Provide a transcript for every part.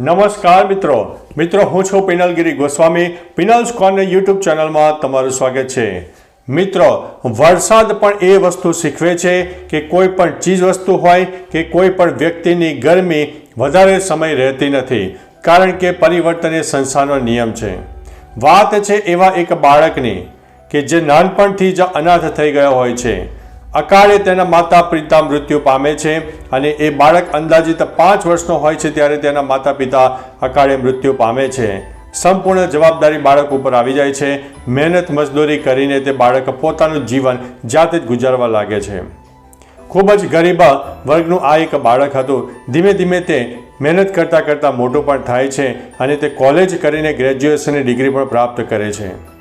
નમસ્કાર મિત્રો. મિત્રો, હું છું પિનલગીરી ગોસ્વામી. પિનલ્સ કોર્નર યુટ્યુબ ચેનલમાં તમારું સ્વાગત છે. મિત્રો, વરસાદ પણ એ વસ્તુ શીખવે છે કે કોઈ પણ ચીજ વસ્તુ હોય કે કોઈ પણ વ્યક્તિની ગરમી વધારે સમય રહેતી નથી. કારણ કે પરિવર્તન એ સંસ્થાનો નિયમ છે. વાત છે એવા એક બાળકની કે જે નાનપણથી જ અનાથ થઈ ગયો હોય છે. અકાળે તેના માતા પિતા મૃત્યુ પામે છે અને એ બાળક અંદાજિત પાંચ વર્ષનો હોય છે ત્યારે તેના માતા પિતા અકાળે મૃત્યુ પામે છે. સંપૂર્ણ જવાબદારી બાળક ઉપર આવી જાય છે. મહેનત મજદૂરી કરીને તે બાળક પોતાનું જીવન જાતે જ ગુજારવા લાગે છે. ખૂબ જ ગરીબ વર્ગનું આ એક બાળક હતું. ધીમે ધીમે તે મહેનત કરતાં કરતાં મોટું પણ થાય છે અને તે કોલેજ કરીને ગ્રેજ્યુએશનની ડિગ્રી પણ પ્રાપ્ત કરે છે.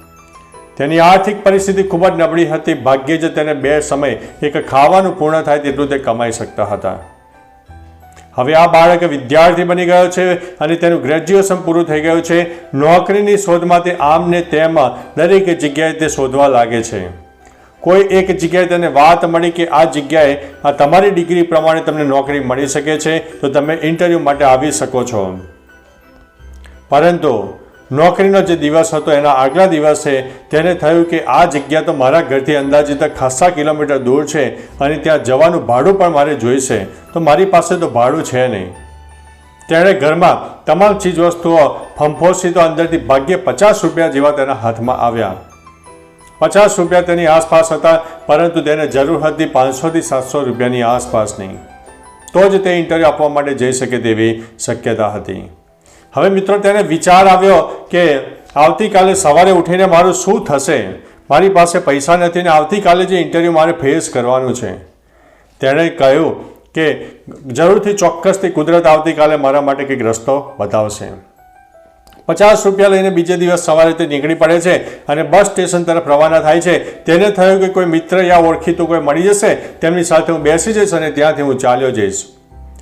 તેની આર્થિક પરિસ્થિતિ ખૂબ જ નબળી હતી. ભાગ્યે જ તેને બે સમય એક ખાવાનું પૂર્ણ થાય તેટલું તે કમાઈ શકતા હતા. હવે આ બાળક વિદ્યાર્થી બની ગયો છે અને તેનું ગ્રેજ્યુએશન પૂરું થઈ ગયું છે. નોકરીની શોધમાં તે આમ ને તેમ દરેક જગ્યાએ તે શોધવા લાગે છે. કોઈ એક જગ્યાએ તેને વાત મળી કે આ જગ્યાએ આ તમારી ડિગ્રી પ્રમાણે તમને નોકરી મળી શકે છે, તો તમે ઇન્ટરવ્યૂ માટે આવી શકો છો. પરંતુ નોકરીનો જે દિવસ હતો, એના આગલા દિવસે તેને થયું કે આ જગ્યા તો મારા ઘરથી અંદાજિત ખાસા કિલોમીટર દૂર છે અને ત્યાં જવાનું ભાડું પણ મારે જોઈશે. તો મારી પાસે તો ભાડું છે નહીં. તેણે ઘરમાં તમામ ચીજવસ્તુઓ ફંફોસી તો અંદરથી ભાગ્યે પચાસ રૂપિયા જેવા તેના હાથમાં આવ્યા. પચાસ રૂપિયા તેની આસપાસ હતા, પરંતુ તેને જરૂર હતી પાંચસોથી સાતસો રૂપિયાની આસપાસની. તો જ તે ઇન્ટરવ્યૂ આપવા માટે જઈ શકે તેવી શક્યતા હતી. હવે મિત્રો તેને વિચાર આવ્યો કે આવતીકાલે સવારે ઉઠીને મારું શું થશે? મારી પાસે પૈસા નથી ને આવતીકાલે જે ઇન્ટરવ્યૂ મારે ફેસ કરવાનું છે. તેણે કહ્યું કે જરૂરથી ચોક્કસથી કુદરત આવતીકાલે મારા માટે કંઈક રસ્તો બતાવશે. પચાસ રૂપિયા લઈને બીજે દિવસ સવારે તે નીકળી પડે છે અને બસ સ્ટેશન તરફ રવાના થાય છે. તેને થયું કે કોઈ મિત્ર યા ઓળખીતું કોઈ મળી જશે, તેમની સાથે હું બેસી જઈશ અને ત્યાંથી હું ચાલ્યો જઈશ.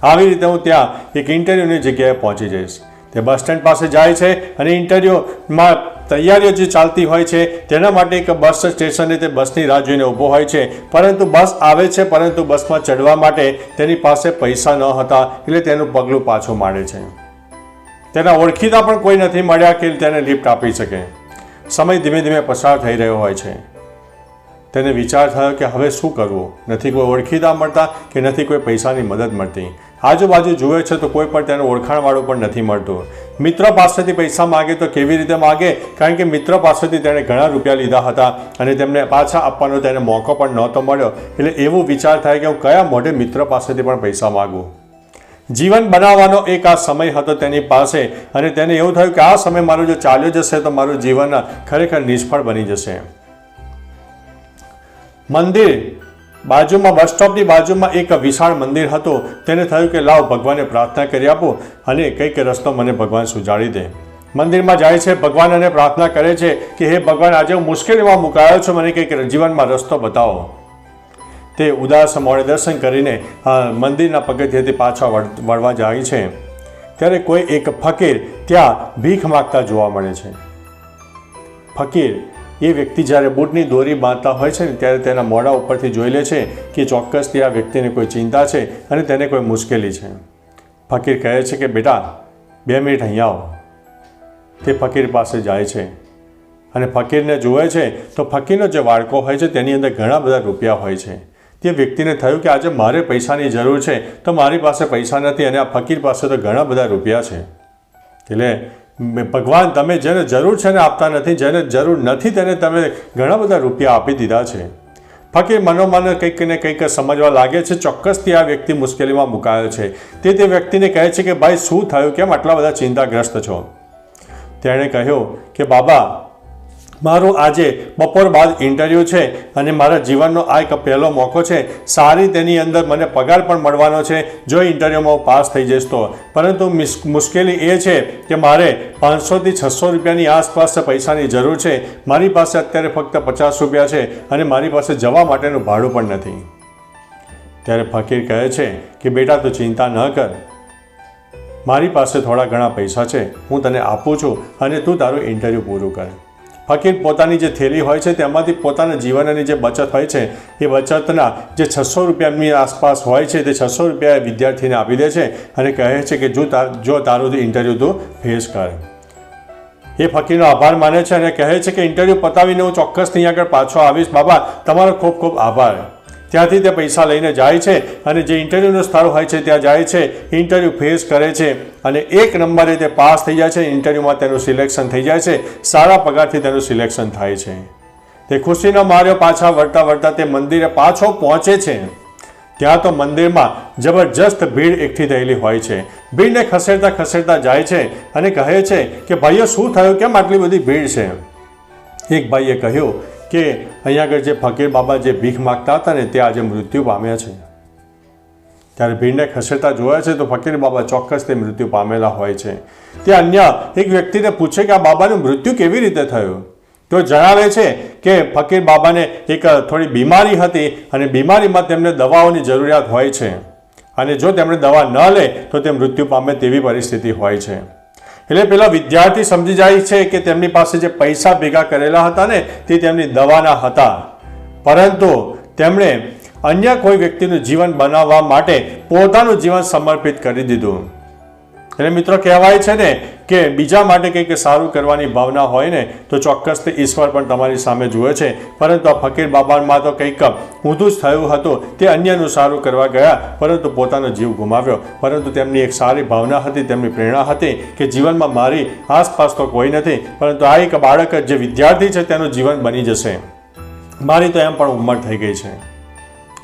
આવી રીતે હું ત્યાં એક ઇન્ટરવ્યૂની જગ્યાએ પહોંચી જઈશ. તે બસ સ્ટેન્ડ પાસે જાય છે અને ઇન્ટરવ્યુમાં તૈયારીઓ જે ચાલતી હોય છે, તેના માટે એક બસ સ્ટેશને તે બસની રાહ જોઈને ઊભો હોય છે. પરંતુ બસ આવે છે, પરંતુ બસમાં ચડવા માટે તેની પાસે પૈસા ન હતા, એટલે તેનું પગલું પાછું માંડે છે. તેના ઓળખીતા પણ કોઈ નથી મળ્યા કે તેને લિફ્ટ આપી શકે. સમય ધીમે ધીમે પસાર થઈ રહ્યો હોય છે. તેને વિચાર થયો કે હવે શું કરવું? નથી કોઈ ઓળખીતા મળતા કે નથી કોઈ પૈસાની મદદ મળતી? આજુબાજુ જુએ છે તો કોઈ પણ તેને ઓળખાણવાળું પણ નથી મળતું. મિત્ર પાસેથી પૈસા માગે તો કેવી રીતે માગે? કારણ કે મિત્ર પાસેથી તેણે ઘણા રૂપિયા લીધા હતા અને તેમને પાછા આપવાનો તેને મોકો પણ નહોતો મળ્યો. એટલે એવો વિચાર થાય કે હું કયા મોઢે મિત્ર પાસેથી પણ પૈસા માગું? જીવન બનાવવાનો એક આ સમય હતો તેની પાસે અને તેને એવું થયું કે આ સમય મારો જો ચાલ્યો જશે તો મારું જીવન ખરેખર નિષ્ફળ બની જશે. મંદિર બાજુમાં બસ સ્ટોપની બાજુમાં એક વિશાળ મંદિર હતું. તેને થયું કે લાવ ભગવાનને પ્રાર્થના કરી આપો અને કંઈક રસ્તો મને ભગવાન સુજાડી દે. મંદિરમાં જાય છે, ભગવાન અને પ્રાર્થના કરે છે કે, હે ભગવાન, આજે હું મુશ્કેલીમાં મુકાયો છું, મને કંઈક જીવનમાં રસ્તો બતાવો. તે ઉદાસ મોડે દર્શન કરીને મંદિરના પગથિયેથી પાછા વળ- વળવા જાય છે. ત્યારે કોઈ એક ફકીર ત્યાં ભીખ માગતા જોવા મળે છે. ફકીર એ વ્યક્તિ જ્યારે બૂટની દોરી બાંધતા હોય છે ને ત્યારે તેના મોઢા ઉપરથી જોઈ લે છે કે ચોક્કસથી આ વ્યક્તિને કોઈ ચિંતા છે અને તેને કોઈ મુશ્કેલી છે. ફકીર કહે છે કે, બેટા, બે મિનિટ અહીંયા આવો. તે ફકીર પાસે જાય છે અને ફકીરને જુએ છે તો ફકીરનો જે વાળકો હોય છે તેની અંદર ઘણા બધા રૂપિયા હોય છે. તે વ્યક્તિને થયું કે, આજે મારે પૈસાની જરૂર છે, તો મારી પાસે પૈસા નથી અને આ ફકીર પાસે તો ઘણા બધા રૂપિયા છે. એટલે ભગવાન, તમે જેને જરૂર છે ને આપતા નથી, જેને જરૂર નથી તેને તમે ઘણા બધા રૂપિયા આપી દીધા છે. ફકીર મનોમન કંઈક ને કંઈક સમજવા લાગે છે. ચોક્કસથી આ વ્યક્તિ મુશ્કેલીમાં મુકાયો છે. તે તે વ્યક્તિને કહે છે કે, ભાઈ, શું થયું? કેમ આટલા બધા ચિંતાગ્રસ્ત છો? તેણે કહ્યું કે, બાબા મારું આજે બપોર બાદ ઇન્ટરવ્યૂ છે અને મારા જીવનનો આ એક પહેલો મોકો છે. સારી તેની અંદર મને પગાર પણ મળવાનો છે. જો ઇન્ટરવ્યૂમાં પાસ થઈ જઈશ તો. પરંતુ મુશ્કેલી એ છે કે મારે પાંચસોથી છસો રૂપિયાની આસપાસ પૈસાની જરૂર છે. મારી પાસે અત્યારે ફક્ત પચાસ રૂપિયા છે અને મારી પાસે જવા માટેનું ભાડું પણ નથી. ત્યારે ફકીર કહે છે કે, બેટા, તું ચિંતા ન કર. મારી પાસે થોડા ઘણા પૈસા છે. હું તને આપું છું અને તું તારું ઇન્ટરવ્યૂ પૂરું કર. ફકીર પોતાની જે થેલી હોય છે, તેમાંથી પોતાના જીવનની જે બચત હોય છે, એ બચતના જે છસો રૂપિયાની આસપાસ હોય છે, તે છસો રૂપિયા વિદ્યાર્થીને આપી દે છે અને કહે છે કે જો જો તારું ઇન્ટરવ્યૂ તું ફેસ કર. એ ફકીરનો આભાર માને છે અને કહે છે કે ઇન્ટરવ્યૂ પતાવીને હું ચોક્કસ ત્યાં આગળ પાછો આવીશ. બાબા, તમારો ખૂબ ખૂબ આભાર. ત્યાંથી તે પૈસા લઈને જાય છે અને જે ઇન્ટરવ્યૂનું સ્થળ હોય છે ત્યાં જાય છે, ઇન્ટરવ્યૂ ફેસ કરે છે અને એક નંબરે તે પાસ થઈ જાય છે, ઇન્ટરવ્યૂમાં તેનું સિલેક્શન થઈ જાય છે, સારા પગારથી તેનું સિલેક્શન થાય છે. તે ખુશીનો માર્યો પાછા વળતા વળતા તે મંદિરે પાછો પહોંચે છે. ત્યાં તો મંદિરમાં જબરજસ્ત ભીડ એકઠી થયેલી હોય છે. ભીડને ખસેડતા ખસેડતા જાય છે અને કહે છે કે, ભાઈઓ, શું થયું? કેમ આટલી બધી ભીડ છે? એક ભાઈએ કહ્યું કે અહીંયા આગળ જે ફકીર બાબા જે ભીખ માગતા હતા ને તે આજે મૃત્યુ પામ્યા છે. ત્યારે ભીડને ખસેડતા જોયા છે તો ફકીર બાબા ચોક્કસ તે મૃત્યુ પામેલા હોય છે. તે અન્ય એક વ્યક્તિને પૂછે કે આ બાબાનું મૃત્યુ કેવી રીતે થયું? તો જણાવે છે કે ફકીર બાબાને એક થોડી બીમારી હતી અને બીમારીમાં તેમને દવાઓની જરૂરિયાત હોય છે. અને જો તેમણે દવા ન લે તો તે મૃત્યુ પામે તેવી પરિસ્થિતિ હોય છે. એટલે પેલા વિદ્યાર્થી સમજી જાય છે કે તેમની પાસે જે પૈસા ભેગા કરેલા હતા ને, તે તેમની દવાના હતા. પરંતુ તેમણે અન્ય કોઈ વ્યક્તિનું જીવન બનાવવા માટે પોતાનું જીવન સમર્પિત કરી દીધું. એટલે મિત્રો કહેવાય છે ને કે બીજા માટે કંઈક સારું કરવાની ભાવના હોય ને, તો ચોક્કસ તે ઈશ્વર પણ તમારી સામે જુએ છે. પરંતુ આ ફકીર બાબામાં તો કંઈક ઊંધું જ થયું હતું. તે અન્યનું સારું કરવા ગયા, પરંતુ પોતાનો જીવ ગુમાવ્યો. પરંતુ તેમની એક સારી ભાવના હતી, તેમની પ્રેરણા હતી કે જીવનમાં મારી આસપાસ તો કોઈ નથી, પરંતુ આ એક બાળક જે વિદ્યાર્થી છે, તેનું જીવન બની જશે. મારી તો એમ પણ ઉંમર થઈ ગઈ છે.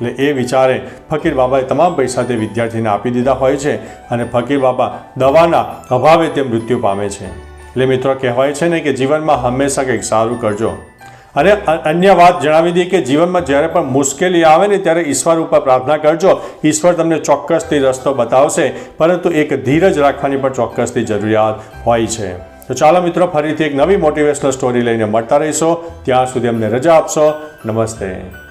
એટલે એ વિચારે ફકીર બાબાએ તમામ પૈસા તે વિદ્યાર્થીને આપી દીધા હોય છે અને ફકીર બાબા દવાના અભાવે તે મૃત્યુ પામે છે. એટલે મિત્રો કહેવાય છે ને કે જીવનમાં હંમેશા કંઈક સારું કરજો. અને અન્ય વાત જણાવી દઈએ કે જીવનમાં જ્યારે પણ મુશ્કેલી આવે ને ત્યારે ઈશ્વર ઉપર પ્રાર્થના કરજો. ઈશ્વર તમને ચોક્કસથી રસ્તો બતાવશે, પરંતુ એક ધીરજ રાખવાની પણ ચોક્કસથી જરૂરિયાત હોય છે. તો ચાલો મિત્રો ફરીથી એક નવી મોટિવેશનલ સ્ટોરી લઈને મળતા રહીશો. ત્યાં સુધી અમને રજા આપશો. નમસ્તે.